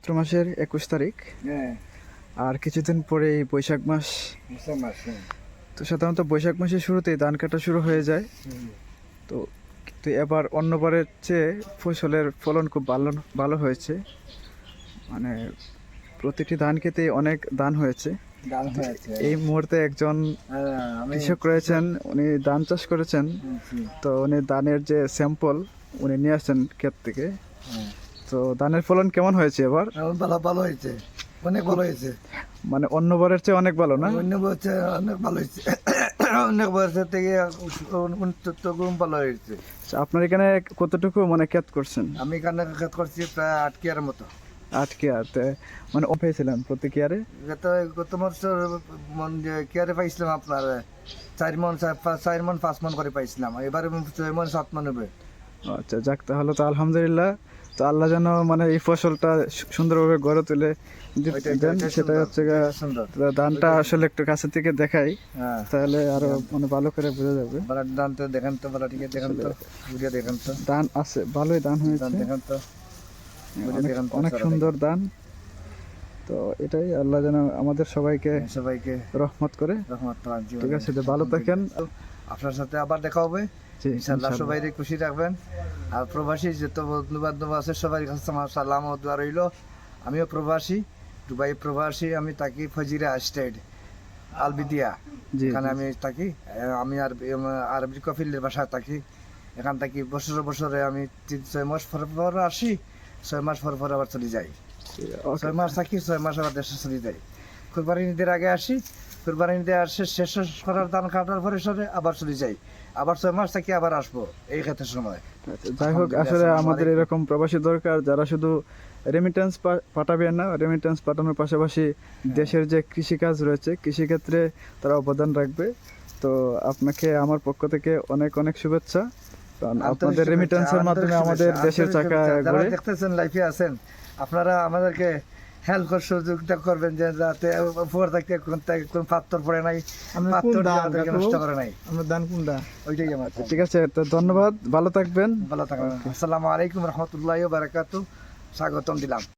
চৈত্র মাসের একুশ তারিখ। হ্যাঁ। আর কিছুদিন পরে বৈশাখ মাস। বুঝতে তো সাধারণত বৈশাখ মাসের শুরুতেই ধান কাটা শুরু হয়ে যায়। তো কিন্তু এবার অন্যবারের চেয়ে ফসলের ফলন খুব ভালো ভালো হয়েছে। মানে প্রতিটি ধান খেতে অনেক ধান হয়েছে। এই মুহূর্তে একজন হ্যাঁ, কৃষক রয়েছেন উনি ধান চাষ করেছেন। তো উনি ধানের যে স্যাম্পল উনি নিয়ে আসছেন ক্ষেত থেকে। তো ধানের ফলন কেমন হয়েছে এবার? এখন ভালো ভালো হয়েছে। অনেক ভালো হয়েছে। মানে অন্যবারের চেয়ে অনেক ভালো না? অন্য বছর অনেক ভালো হয়েছে। অনেক বছর থেকে ভালো হয়েছে। আচ্ছা, আপনার এখানে কতটুকু মানে ক্ষেত করছেন? আমি এখানে কাজ করছি প্রায় আট কেয়ার মতো। আট কেয়ারতে মানে ও পেয়েছিলেন প্রতি কেয়ারে? গত গত বছর মন কেয়ারে পাইছিলাম আপনার চার মন চার মন পাঁচ মন করে পাইছিলাম। এবারে ছয় মন সাত মন হবে। আচ্ছা যাক তাহলে তো আলহামদুলিল্লাহ। তো আল্লাহ যেন মানে এই ফসলটা সুন্দরভাবে গড়ে তুলে দেন। সেটা হচ্ছে ধানটা আসলে একটু কাছে থেকে দেখাই হ্যাঁ। তাহলে আরও মানে ভালো করে বোঝা যাবে। ডান তো দেখেন তো বালা ঠিক দেখেন তো দেখেন তো। ধান আছে ভালোই ধান হয়েছে। দেখেন তো অনেক- দেখেন তো অনেক সুন্দর ধান তো এটাই আল্লাহ যেন আমাদের সবাইকে সবাইকে রহমত করে। রহমত ঠিক আছে ভালো থাকেন। আপনার সাথে আবার দেখা হবে। ইনশাআল্লাহ। সবাই খুশি রাখবেন আর প্রবাসী যত বন্ধু বান্ধব আছে সবার কাছে আমার সালাম ও দোয়া রইল। আমিও প্রবাসী দুবাই প্রবাসী আমি থাকি ফজিরা স্টেট আলবিদিয়া। এখানে আমি থাকি আমি আর আরবি কফিলের বাসায় থাকি এখান থেকে বছরে বছরে আমি তিন ছয় মাস পর পর আসি ছয় মাস পর পর আবার চলে যাই। ছয় মাস থাকি ছয় মাস আবার দেশে চলে যাই। কুরবানি ঈদের আগে আসি কুরবানি ঈদের আসে শেষ করার দান কাটার পরে সরে আবার চলে যাই। আবার ছয় মাস থাকি আবার আসব এই ক্ষেত্রে সময়। যাই হোক আসলে আমাদের এরকম প্রবাসী দরকার যারা শুধু রেমিটেন্স পাঠাবেন না রেমিটেন্স পাঠানোর পাশাপাশি হ্যাঁ। দেশের যে কৃষিকাজ রয়েছে কৃষিক্ষেত্রে তারা অবদান রাখবে। তো আপনাকে আমার পক্ষ থেকে অনেক অনেক শুভেচ্ছা। আপনাদের রেমিটেন্সের মাধ্যমে আমাদের দেশের চাকা দেখতেছেন লাইফে আছেন আপনারা আমাদেরকে হেল্প করার সুযোগটা করবেন যে যাতে উপর থেকে কোন পাত্র পড়ে নাই কাকু? নষ্ট করে নাই। আমরা দান কোনটা? ওইটাই আমার ঠিক আছে তো ধন্যবাদ ভালো থাকবেন। ভালো থাকবেন। আসসালামু আলাইকুম রহমতুল্লাহ বারাকাতু স্বাগতম দিলাম।